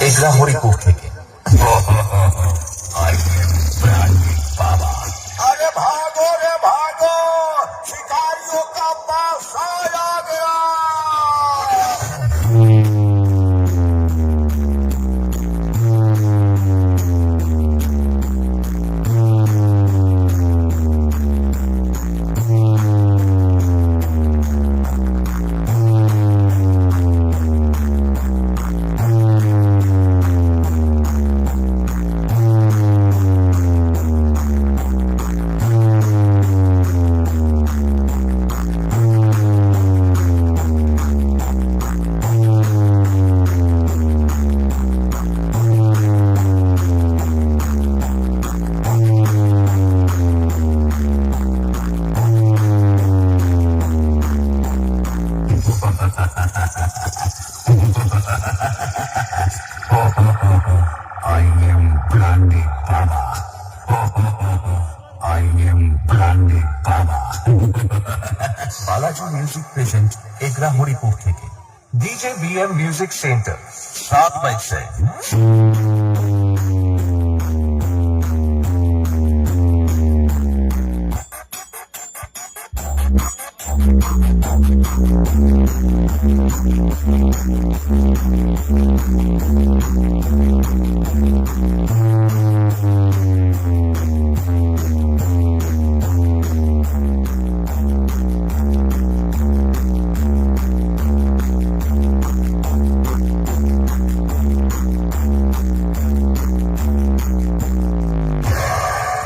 এগরা হরিপুর থেকে। I am Gandhi Bhagat. I am Gandhi Bhagat. Balaji music present Egra Haripur থেকে DJ BM music centre সাত bike side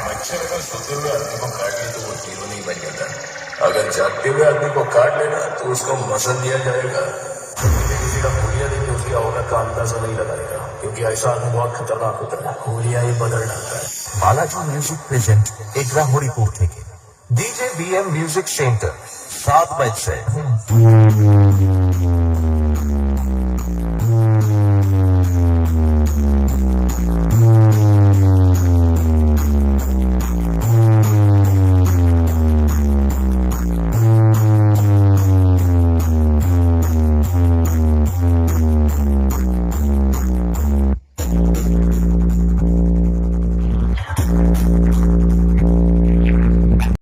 மற்றவர்கள் சொத்துள்ள அறிமுகம் கல்வியது ஒரு ஜீவனை வருகின்றன अगर जागते हुए आदमी को काट लेना तो उसको मसल दिया जाएगा। किसी का गोलिया देखिए उसकी औरत का अंदाज़ा नहीं लगाएगा, क्योंकि ऐसा अनुभव खतरनाक होता है। गोलिया ही बदल डालता है। बालाजी म्यूज़िक प्रेजेंट एक राहुरीपुर थे DJ B M music centre, सात बज से